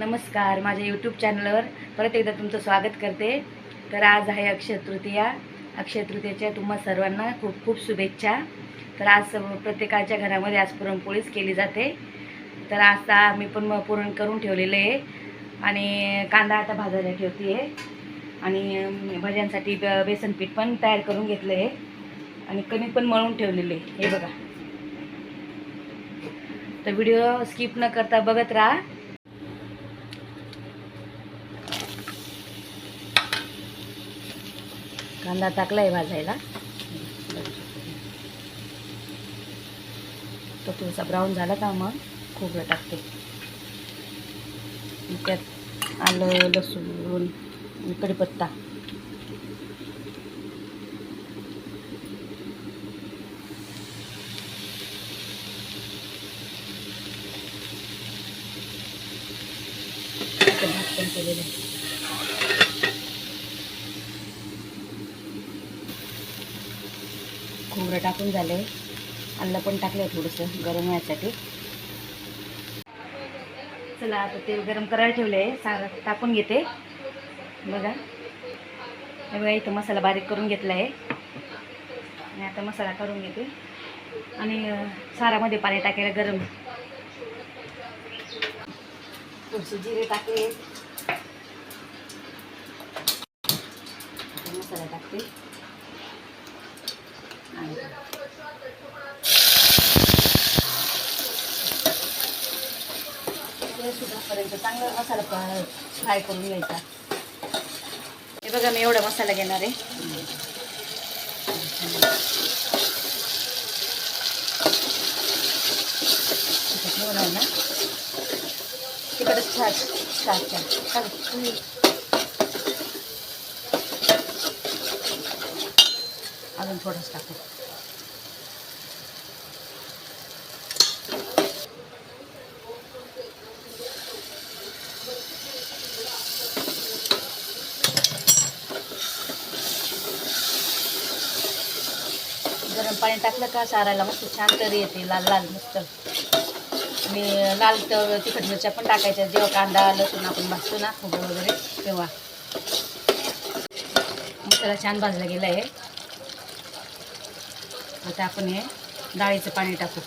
नमस्कार माझ्या यूट्यूब चॅनलवर परत एकदा तुमचं स्वागत करते. तर आज आहे अक्षय तृतीया. अक्षय तृतीयाच्या तुम्हा सर्वांना खूप खूप शुभेच्छा. तर आज प्रत्येकाच्या घरामध्ये आज पुरणपोळीच केली जाते. तर आता मी पण पुरण करून ठेवलेलं आहे. आणि कांदा आता भाजायला ठेवते आहे आणि भज्यांसाठी ब- बेसन पीठ पण तयार करून घेतलं आहे. आणि कणिक पण मळून ठेवलेले आहे. हे बघा. तर व्हिडिओ स्किप न करता बघत राहा. कांदा टाकला आहे भाजायला. तो थोडासा ब्राऊन झाला का मग? खोबरं टाकते. त्यात आलं लसूण कढीपत्ता केलेलं खोबरं टाकून झाले. अल्ल पण टाकलं आहे थोडंसं गरम व्हायसाठी. चला आता तेल गरम करायला ठेवलं आहे सार टाकून घेते. बघा. बघा इथं मसाला बारीक करून घेतला आहे आणि आता मसाला करून घेते. आणि सारामध्ये पाणी टाकायला गरम. थोडीशी जिरे टाकले. मसाला टाकते. सुद्धापर्यंत चांगला मसाला फ्राय करून घ्यायचा हे बघा मी एवढा मसाला घेणार आहे. त्याच्यात ना. तिकडच छान छान छान. छान तुम्ही अजून थोडंच टाकू. गरम पाणी टाकलं का सारायला मस्त छान तरी येते लाल लाल मस्त. आणि लाल तर तिखट मिरच्या पण टाकायच्या जेव्हा कांदा लसूण आपण भाजतो ना खोबरं वगैरे तेव्हा. मसाला छान भाजला गेला आहे आता आपण हे डाळीचं पाणी टाकू.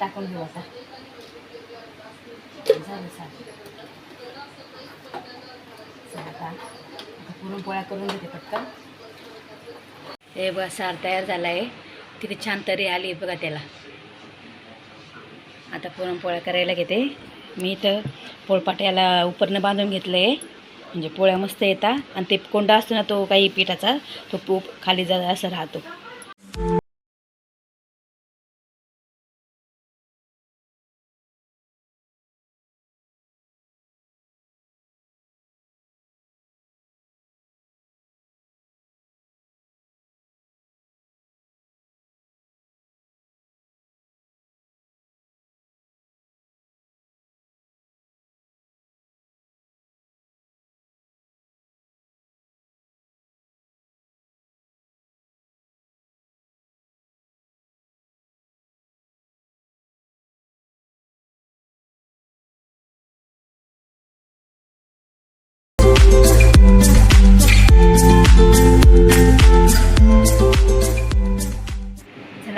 टाकून घेऊ आता. झालं चालेल म्हणून पोळ्या करून घेते पटकन. हे बघा सार तयार झाला आहे किती छान तरी आली बघा त्याला. आता पुरणपोळ्या करायला घेते. मी इथं पोळपाट्याला उपरनं बांधून घेतलं आहे म्हणजे पोळ्या मस्त येतात. आणि ते कोंडा असतो ना तो काही पिठाचा तो पोप खाली जा असं राहतो.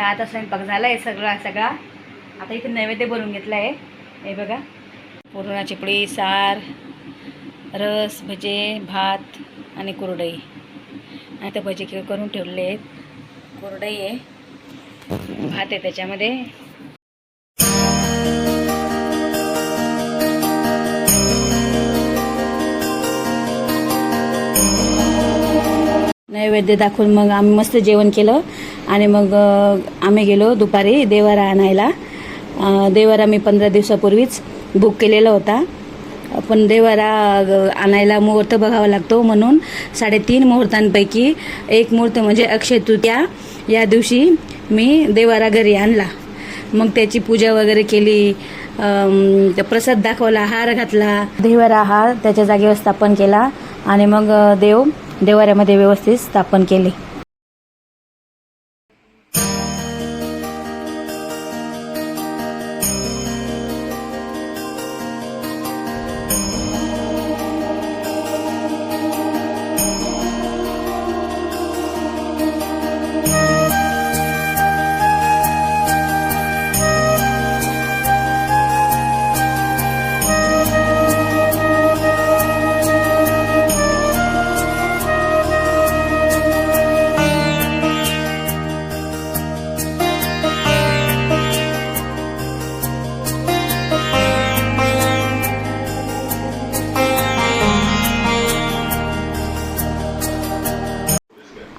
चला आता स्वयंपाक झाला आहे सगळा सगळा. आता इथे नैवेद्य बनवून घेतला आहे हे बघा. पुरणाची पोळी सार रस भजे भात आणि कुरडई. आणि तर भजे किंवा करून ठेवले आहेत. कुरडई आहे. भात आहे त्याच्यामध्ये. नैवेद्य दाखवून मग आम्ही मस्त जेवण केलं. आणि मग आम्ही गेलो दुपारी देवारा आणायला. देवारा मी पंधरा दिवसापूर्वीच बुक केलेला होता. पण देवारा आणायला मुहूर्त बघावा लागतो म्हणून साडेतीन मुहूर्तांपैकी एक मुहूर्त म्हणजे अक्षय तृतीया. या दिवशी मी देवारा घरी आणला. मग त्याची पूजा वगैरे केली. प्रसाद दाखवला हार घातला. देवारा हार त्याच्या जागेवर स्थापन केला. आणि मग देव देवाऱ्यामध्ये व्यवस्थित स्थापन केले.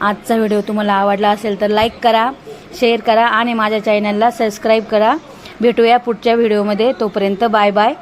आजचा व्हिडिओ तुम्हाला आवडला असेल तर लाईक करा शेअर करा आणि माझ्या चॅनलला सबस्क्राईब करा. भेटूया पुढच्या व्हिडिओमध्ये तोपर्यंत बाय बाय